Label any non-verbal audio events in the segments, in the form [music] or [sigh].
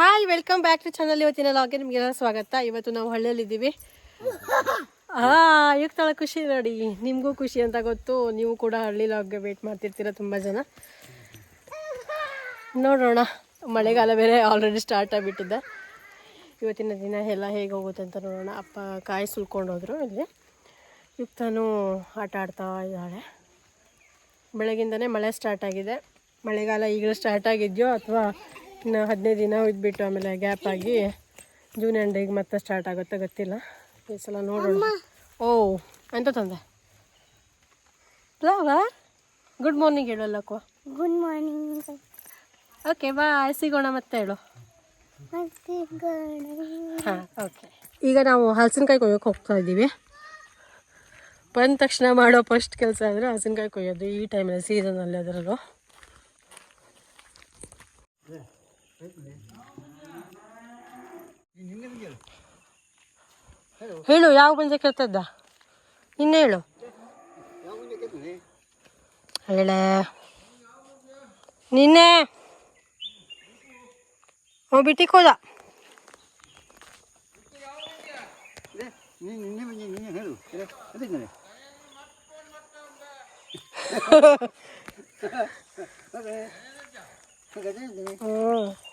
Hi, welcome back to channel. ಇವತ್ತಿನ ಲಾಗೆ ನಿಮಗೆಲ್ಲ ಸ್ವಾಗತ. ಇವತ್ತು ನಾವು ಹಳ್ಳಿಯಲ್ಲಿದ್ದೀವಿ ಹಾ ತಳ ಖುಷಿ ನೋಡಿ. ನಿಮಗೂ ಖುಷಿ ಅಂತ ಗೊತ್ತು. ನೀವು ಕೂಡ ಹಳ್ಳಿ ಲಾಗ್ಗೆ ವೇಟ್ ಮಾಡ್ತಿರ್ತೀರ ತುಂಬ ಜನ. ನೋಡೋಣ. ಮಳೆಗಾಲ ಬೇರೆ ಆಲ್ರೆಡಿ ಸ್ಟಾರ್ಟ್ ಆಗಿಬಿಟ್ಟಿದ್ದೆ ಇವತ್ತಿನ ದಿನ ಎಲ್ಲ ಹೇಗೆ ಹೋಗುತ್ತೆ ಅಂತ ನೋಡೋಣ. ಅಪ್ಪ ಕಾಯಿ ಸುಲ್ಕೊಂಡು ಹೋದ್ರು ಇಲ್ಲಿ. ಯುಕ್ತನೂ ಆಟ ಆಡ್ತಾ ಇದ್ದಾಳೆ. ಬೆಳಗಿಂದನೇ ಮಳೆ ಸ್ಟಾರ್ಟ್ ಆಗಿದೆ. ಮಳೆಗಾಲ ಈಗಲೂ ಸ್ಟಾರ್ಟ್ ಆಗಿದೆಯೋ ಅಥವಾ ಇನ್ನು ಹದಿನೈದು ದಿನ ಇದ್ಬಿಟ್ಟು ಆಮೇಲೆ ಗ್ಯಾಪ್ ಆಗಿ ಜೂನ್ ಎಂಡಿಗೆ ಮತ್ತೆ ಸ್ಟಾರ್ಟ್ ಆಗುತ್ತೆ ಗೊತ್ತಿಲ್ಲ. ಈ ಸಲ ನೋಡೋಣ. ಓ ಎಂತ ತಂದೆ? ಫ್ಲವರ್ ಗುಡ್ ಮಾರ್ನಿಂಗ್ ಹೇಳಲ್ಲಕ್ಕೋ ಗುಡ್ ಮಾರ್ನಿಂಗ್ ಓಕೆ ಬಾ ಸಿಗೋಣ ಮತ್ತೆ ಹೇಳು. ಹಾಂ ಓಕೆ ಈಗ ನಾವು ಹಲಸಿನಕಾಯಿ ಕೊಯ್ಯೋಕೆ ಹೋಗ್ತಾ ಇದ್ದೀವಿ. ಬಂದ ತಕ್ಷಣ ಮಾಡೋ ಫಸ್ಟ್ ಕೆಲಸ ಅಂದರೆ ಹಲಸಿನಕಾಯಿ ಕೊಯ್ಯೋದು ಈ ಟೈಮಲ್ಲಿ ಸೀಸನಲ್ಲಿ ಅದರಲ್ಲೂ. ಹೇಳು ಯಾವ ಮುಂಜೆ ಕೇಳ್ತದ್ದ? ನಿನ್ನೆ ಹೇಳು. ಹೇಳ ನಿನ್ನೆ ಹೋಗ್ಬಿಟ್ಟಿಗೆ ಹೋದ ನಿನ್ನೆ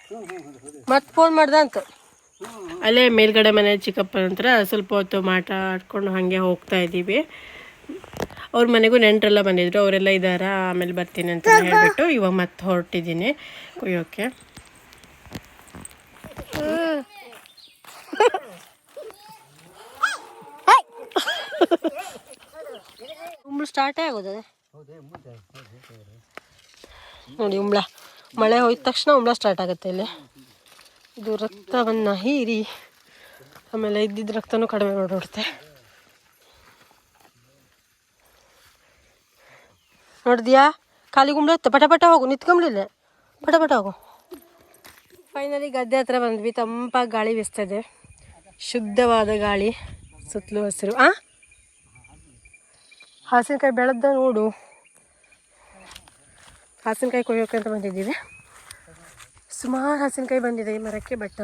ಮತ್ತೆ ಫೋನ್ ಮಾಡ್ದೆ ಅಂತ. ಅಲ್ಲೇ ಮೇಲ್ಗಡೆ ಮನೆ ಚಿಕ್ಕಪ್ಪ ನಂತರ ಸ್ವಲ್ಪ ಹೊತ್ತು ಮಾತಾಡ್ಕೊಂಡು ಹಾಗೆ ಹೋಗ್ತಾ ಇದ್ದೀವಿ. ಅವ್ರ ಮನೆಗೂ ನೆಂಟರೆಲ್ಲ ಬಂದಿದ್ರು ಅವರೆಲ್ಲ ಇದ್ದಾರ ಆಮೇಲೆ ಬರ್ತೀನಿ ಅಂತ ಹೇಳ್ಬಿಟ್ಟು ಇವಾಗ ಮತ್ತೆ ಹೊರಟಿದ್ದೀನಿ. ಕುಯ್ಯೋಕೆ. ಉಂಬ್ಳು ಸ್ಟಾರ್ಟೇ ಆಗೋದದೆ ನೋಡಿ ಉಂಬ್ಳ. ಮಳೆ ಹೋಯ್ದ ತಕ್ಷಣ ಉಂಬಳ ಸ್ಟಾರ್ಟ್ ಆಗುತ್ತೆ ಇಲ್ಲಿ. ಇದು ರಕ್ತವನ್ನು ಹೀರಿ, ಆಮೇಲೆ ಇದ್ದಿದ್ದ ರಕ್ತನೂ ಕಡಿಮೆ ಮಾಡಿಬಿಡುತ್ತೆ. ನೋಡಿದ್ಯಾ? ಖಾಲಿ ಗುಂಬ್ಳತ್ತೆ ಪಟ ಪಟ ಹೋಗು ನಿತ್ಕೊಂಬಳಿಲ್ಲ ಪಟ ಪಟ ಹೋಗು. ಫೈನಲಿ ಗದ್ದೆ ಹತ್ರ ಬಂದ್ವಿ. ತಂಪಾಗಿ ಗಾಳಿ ಬೀಸ್ತದೆ ಶುದ್ಧವಾದ ಗಾಳಿ, ಸುತ್ತಲೂ ಹಸಿರು. ಆ? ಹಸಿನಕಾಯಿ ಬೆಳೆದ ನೋಡು. ಹಸಿನಕಾಯಿ ಕೊಯ್ಯೋಕೆ ಅಂತ ಬಂದಿದ್ದೀವಿ. ಸುಮಾರು ಹಸಿನಕಾಯಿ ಬಂದಿದೆ ಈ ಮರಕ್ಕೆ ಬಟ್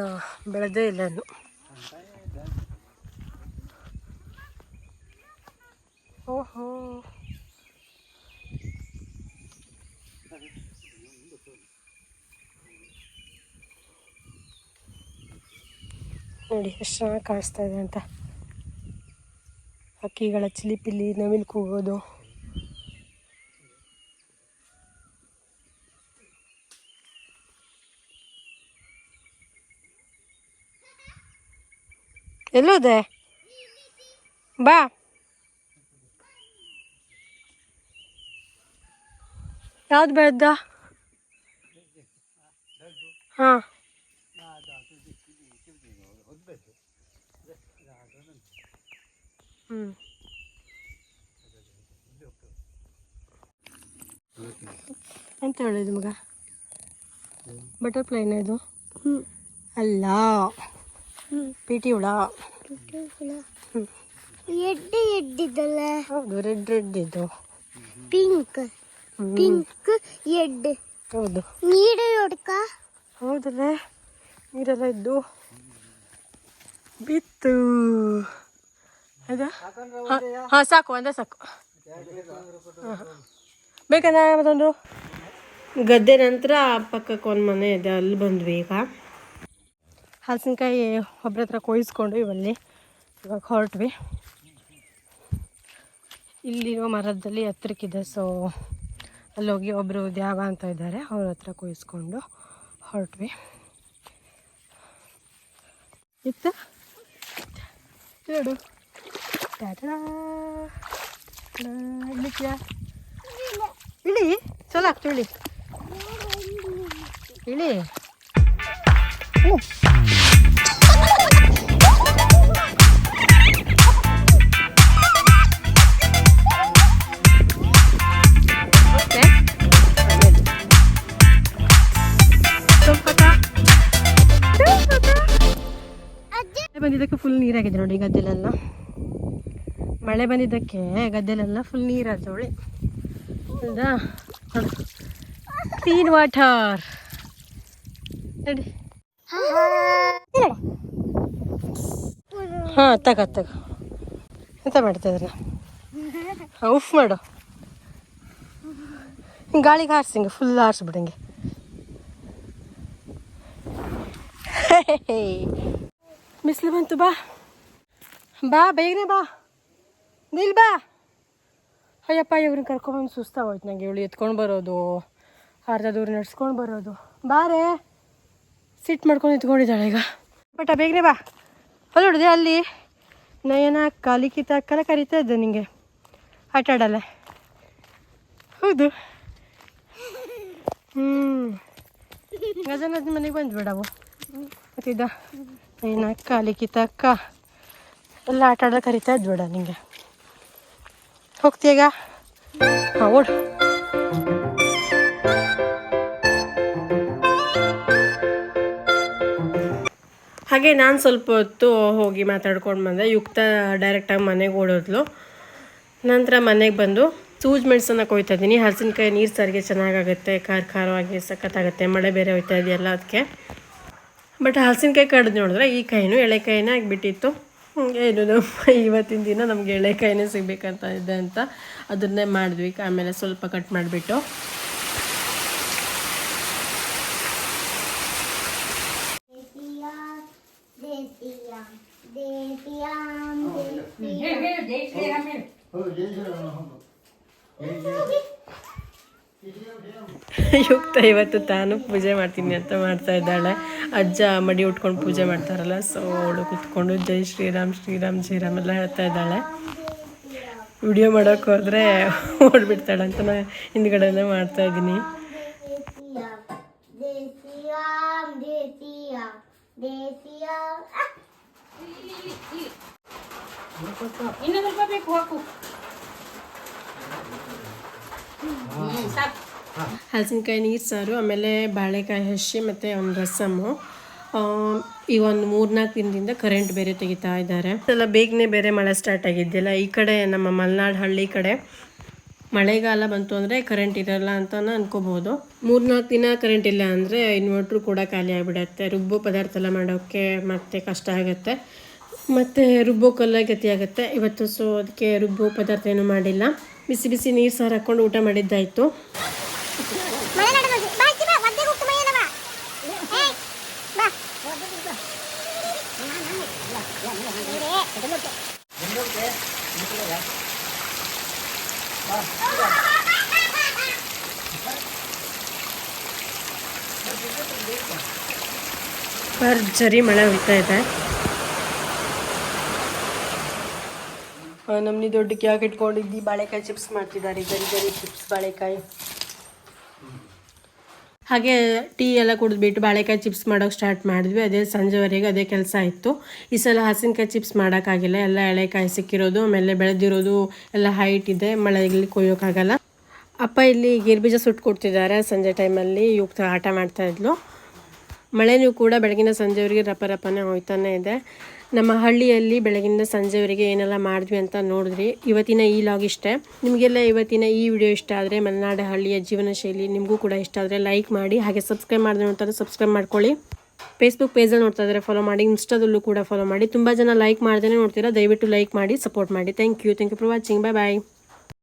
ಬೆಳೆದೇ ಇಲ್ಲ ಇನ್ನು. ಓಹೋ. ನೋಡಿ, ಎಷ್ಟು ಚೆನ್ನಾಗಿ ಕಾಣಿಸ್ತಾ ಇದೆ ಅಂತ. ಹಕ್ಕಿಗಳ ಚಿಲಿಪಿಲಿ, ನವಿಲು ಕೂಗೋದು. ಎಲ್ಲೋದೆ? ಬಾ. ಯಾವ್ದು ಬೆಳೆದ? ಹಾಂ. ಹ್ಞೂ ಎಂತ ಹೇಳಿದ್ದು ಮಗ? ಬಟರ್ಫ್ಲೈನ ಇದು? ಅಲ್ಲ. ಪಿ ಟಿ ಹುಳ. ಎಡ್ಡೆ ಎಡ್ಡಿದ್ದಲ್ಲ? ಹೌದು ರೆಡ್ ರೆಡ್ ಇದು ಪಿಂಕ್ ಪಿಂಕ್ ಎಡ್ ಹೌದು. ನೀರು ಹೊಡ್ಕ? ಹೌದಲ್ಲೇ? ನೀರೆಲ್ಲ ಇದ್ದು ಬಿತ್ತು. ಹೌದಾ ಹಾಂ ಸಾಕು ಒಂದೇ ಸಾಕು. ಬೇಕಂದ್ರೆ ಮತ್ತೊಂದು ಗದ್ದೆ ನಂತರ ಪಕ್ಕಕ್ಕೆ ಒಂದು ಮನೆ ಇದೆ ಅಲ್ಲಿ ಬಂದ್ವಿ ಈಗ. ಹಲಸಿನಕಾಯಿ ಒಬ್ಬರ ಹತ್ರ ಕೊಯ್ಸ್ಕೊಂಡು ಇವಲ್ಲಿ ಇವಾಗ ಹೊರಟ್ವಿ. ಇಲ್ಲಿರೋ ಮರದಲ್ಲಿ ಹತ್ರಕ್ಕಿದೆ ಸೊ ಅಲ್ಲೋಗಿ ಒಬ್ಬರು ದ್ಯಾವ ಅಂತ ಇದ್ದಾರೆ ಅವ್ರ ಹತ್ರ ಕೊಯ್ಸ್ಕೊಂಡು ಹೊರಟ್ವಿ. ಇತ್ತ? ಹೇಳು ಇಳಿತ್ಯಾ ಇಳಿ ಚಲೋ ಆಗ್ತು ಇಳಿ. ಇಳಿ. ಬಂದಿದ್ದಕ್ಕೆ ಫುಲ್ ನೀರಾಗಿದೆ ನೋಡಿ ಗದ್ದೆಲೆಲ್ಲ. ಮಳೆ ಬಂದಿದ್ದಕ್ಕೆ ಗದ್ದೆಲೆಲ್ಲ ಫುಲ್ ನೀರಾದವಳಿ ಹೌದಾ? ಕ್ಲೀನ್ ವಾಟರ್ ನೋಡಿ. ಹಾಂ, ತಗ ತಗ. ಎಂತ ಮಾಡ್ತಾ ಉಫ್ ಮಾಡು. ಹಿಂಗೆ ಗಾಳಿಗೆ ಹಾರಿಸಿ ಹಿಂಗೆ ಫುಲ್ ಹಾರಿಸ್ಬಿಡು ಹಿಂಗೆ ಬಿಸಿಲು ಬಂತು, ಬಾ. ಬಾ, ಬೇಗನೆ ಬಾ. ನಿಲ್ ಬಾ. ಅಯ್ಯಪ್ಪ ಇವ್ರನ್ನ ಕರ್ಕೊಂಬಂದು ಸುಸ್ತಾಗೋಯ್ತು ನಂಗೆ. ಇವಳು ಎತ್ಕೊಂಡು ಬರೋದು. ಅರ್ಧ ದೂರ ನಡ್ಸ್ಕೊಂಡು ಬರೋದು. ಬಾರೆ. ಸಿಟ್ ಮಾಡ್ಕೊಂಡು ನಿಂತ್ಕೊಂಡಿದ್ದಾಳೆ ಈಗ. ಬಟ್ ಬೇಗನೆ ಬಾ. ಅಲ್ಲಿ ನೋಡಿದೆ ಅಲ್ಲಿ ನಯನ ಕಾಲಿಕಿತ ಅಕ್ಕನ ಕರಿತಾ ಇದ್ದೆ ನಿಂಗೆ. ಆಟ ಆಡಲ್ಲ. ಹೌದು. ಹ್ಞೂ ಗಜನದ ಮನೆಗೆ ಬಂದ್ಬಿಡವು ಮತ್ತಿದ್ದ ನಯನ ಕಾಲಿಕಿತ ಅಕ್ಕ ಎಲ್ಲ ಆಟ ಆಡೋದು ಕರಿತಾ ಇದ್ಬೇಡ ನಿಂಗೆ. ಹೋಗ್ತೀಯಾಗ ಹಾಂ ಓಡು. ಹಾಗೆ ನಾನು ಸ್ವಲ್ಪ ಹೊತ್ತು ಹೋಗಿ ಮಾತಾಡ್ಕೊಂಡು ಬಂದೆ. ಯುಕ್ತ ಡೈರೆಕ್ಟಾಗಿ ಮನೆಗೆ ಓಡೋದ್ಲು. ನಂತರ ಮನೆಗೆ ಬಂದು ಸೂಜ್ ಮೆಣಸನ್ನ ಕೊಯ್ತಾ ಇದ್ದೀನಿ. ಹಲಸಿನಕಾಯಿ ನೀರು ಸಾರಿಗೆ ಚೆನ್ನಾಗಾಗುತ್ತೆ, ಖಾರ ಖಾರವಾಗಿ ಸಖತ್ತಾಗುತ್ತೆ, ಮಳೆ ಬೇರೆ ಹೋಯ್ತಾ ಇದೆಯಲ್ಲ ಅದಕ್ಕೆ ಬಟ್ ಹಲಸಿನಕಾಯಿ ಕಡ್ದು ನೋಡಿದ್ರೆ ಈ ಕೈನೂ ಎಳೆಕಾಯಿನೇ ಆಗಿಬಿಟ್ಟಿತ್ತು. ಏನು ನಮ್ಮ ಇವತ್ತಿನ ದಿನ ನಮಗೆ ಎಳೆಕಾಯಿನೇ ಸಿಗಬೇಕಂತ ಇದೆ ಅಂತ ಅದನ್ನೇ ಮಾಡಿದ್ವಿ. ಆಮೇಲೆ ಸ್ವಲ್ಪ ಕಟ್ ಮಾಡಿಬಿಟ್ಟು. [laughs] ಯುಕ್ತ ಇವತ್ತು ತಾನು ಪೂಜೆ ಮಾಡ್ತೀನಿ ಅಂತ ಮಾಡ್ತಾ ಇದ್ದಾಳೆ. ಅಜ್ಜ ಮಡಿ ಉಟ್ಕೊಂಡು ಪೂಜೆ ಮಾಡ್ತಾರಲ್ಲ ಸೊ ಅವಳು ಕುತ್ಕೊಂಡು ಜೈ ಶ್ರೀರಾಮ್ ಶ್ರೀರಾಮ್ ಶ್ರೀರಾಮ್ ಎಲ್ಲ ಹೇಳ್ತಾ ಇದ್ದಾಳೆ. ವಿಡಿಯೋ ಮಾಡೋಕೆ ಹೋದರೆ ಓಡ್ಬಿಡ್ತಾಳೆ ಅಂತ ನಾನು ಹಿಂದ್ಗಡೆನೇ ಮಾಡ್ತಾ ಇದ್ದೀನಿ. ದೇಸಿಯಾಮ್ ಬೇಕು ದೇಸಿಯಾಮ್ ಹಲಸಿನಕಾಯಿ ನೀರು ಸಾರು, ಆಮೇಲೆ ಬಾಳೆಕಾಯಿ ಹಸಿ ಮತ್ತು ಒಂದು ರಸಮ್ಮು ಈ ಒಂದು ಮೂರ್ನಾಲ್ಕು ದಿನದಿಂದ ಕರೆಂಟ್ ಬೇರೆ ತೆಗಿತಾ ಇದ್ದಾರೆ. ಎಲ್ಲ ಬೇಗನೆ ಬೇರೆ ಮಳೆ ಸ್ಟಾರ್ಟ್ ಆಗಿದ್ದಿಲ್ಲ ಈ ಕಡೆ ನಮ್ಮ ಮಲೆನಾಡು ಹಳ್ಳಿ ಕಡೆ ಮಳೆಗಾಲ ಬಂತು ಅಂದರೆ ಕರೆಂಟ್ ಇರಲ್ಲ ಅಂತ ಅನ್ಕೋಬೋದು. ಮೂರ್ನಾಲ್ಕು ದಿನ ಕರೆಂಟ್ ಇಲ್ಲ ಅಂದರೆ ಇನ್ವರ್ಟ್ರು ಕೂಡ ಖಾಲಿ ಆಗಿಬಿಡತ್ತೆ. ರುಬ್ಬೋ ಪದಾರ್ಥ ಎಲ್ಲ ಮಾಡೋಕ್ಕೆ ಮತ್ತೆ ಕಷ್ಟ ಆಗುತ್ತೆ. ಮತ್ತು ರುಬ್ಬೋಕೆಲ್ಲ ಗತಿ ಆಗುತ್ತೆ. ಇವತ್ತು ಸೊ, ಅದಕ್ಕೆ ರುಬ್ಬೋ ಪದಾರ್ಥ ಏನೂ ಮಾಡಿಲ್ಲ. ಬಿಸಿ ಬಿಸಿ ನೀರು ಸಾರು ಹಾಕ್ಕೊಂಡು ಊಟ ಮಾಡಿದ್ದಾಯಿತು ಮಲೆನಾಡು ಬಗ್ಗೆ ಬಾ ಅಜ್ಜಿ ಬಾ ಒದ್ದೆ ಹೋಗ್ತು ಮೈಯಲ್ಲ ಬಾ ಏಯ್ ಬಾ ಭರ್ಜರಿ ಮಳೆ ಹೋಗ್ತಾ ಇದೆ ನಮ್ಮನಿ ದೊಡ್ಡ ಕ್ಯಾಕ್ ಇಟ್ಕೊಂಡಿದ್ದಿ ಬಾಳೆಕಾಯಿ ಚಿಪ್ಸ್ ಮಾಡ್ತಿದ್ದಾರೆ ಗರಿ ಗರಿ ಚಿಪ್ಸ್ ಬಾಳೆಕಾಯಿ ಹಾಗೆ ಟೀ ಎಲ್ಲ ಕುಡಿದ್ಬಿಟ್ಟು ಬಾಳೆಕಾಯಿ ಚಿಪ್ಸ್ ಮಾಡೋಕೆ ಸ್ಟಾರ್ಟ್ ಮಾಡಿದ್ವಿ. ಅದೇ ಸಂಜೆವರೆಗೆ ಅದೇ ಕೆಲಸ ಇತ್ತು. ಈ ಸಲ ಹಸಿನಕಾಯಿ ಚಿಪ್ಸ್ ಮಾಡೋಕ್ಕಾಗಿಲ್ಲ. ಎಲ್ಲ ಎಳೆಕಾಯಿ ಸಿಕ್ಕಿರೋದು, ಆಮೇಲೆ ಬೆಳೆದಿರೋದು ಎಲ್ಲ ಹೈಟ್ ಇದೆ. ಮಳೆಯಲ್ಲಿ ಕೊಯ್ಯೋಕ್ಕಾಗಲ್ಲ ಅಪ್ಪ ಇಲ್ಲಿ ಗೇರ್ಬೀಜ ಸುಟ್ಟು ಕೊಡ್ತಿದ್ದಾರೆ. ಸಂಜೆ ಟೈಮಲ್ಲಿ ಯುಕ್ತ ಆಟ ಮಾಡ್ತಾಯಿದ್ಲು ಮಳೆನೂ ಕೂಡ ಬೆಳಗಿನ ಸಂಜೆವರೆಗೆ ರಪ ರಪ್ಪನೇ ಹೋಯ್ತಾನೆ ಇದೆ. ನಮ್ಮ ಹಳ್ಳಿಯಲ್ಲಿ ಬೆಳಗಿಂದ ಸಂಜೆವರೆಗೆ ಏನೆಲ್ಲ ಮಾಡಿದ್ವಿ ಅಂತ ನೋಡಿದ್ರಿ. ಇವತ್ತಿನ ಈ ಲಾಗ್ ಇಷ್ಟೇ. ನಿಮಗೆಲ್ಲ ಇವತ್ತಿನ ಈ ವಿಡಿಯೋ ಇಷ್ಟ ಆದರೆ ಮಲೆನಾಡ ಹಳ್ಳಿಯ ಜೀವನ ಶೈಲಿ ನಿಮಗೂ ಕೂಡ ಇಷ್ಟ ಆದರೆ ಲೈಕ್ ಮಾಡಿ, ಹಾಗೆ ಸಬ್ಸ್ಕ್ರೈಬ್ ಮಾಡಿದ್ರೆ ನೋಡ್ತಾರೆ ಸಬ್ಸ್ಕ್ರೈಬ್ ಮಾಡ್ಕೊಳ್ಳಿ. ಫೇಸ್ಬುಕ್ ಪೇಜಲ್ಲಿ ನೋಡ್ತಾ ಇದ್ದಾರೆ ಫಾಲೋ ಮಾಡಿ ಇನ್ಸ್ಟಾದಲ್ಲೂ ಕೂಡ ಫಾಲೋ ಮಾಡಿ. ತುಂಬ ಜನ ಲೈಕ್ ಮಾಡ್ದೇ ನೋಡ್ತೀರಾ, ದಯವಿಟ್ಟು ಲೈಕ್ ಮಾಡಿ ಸಪೋರ್ಟ್ ಮಾಡಿ. Thank you thank you for watching bye bye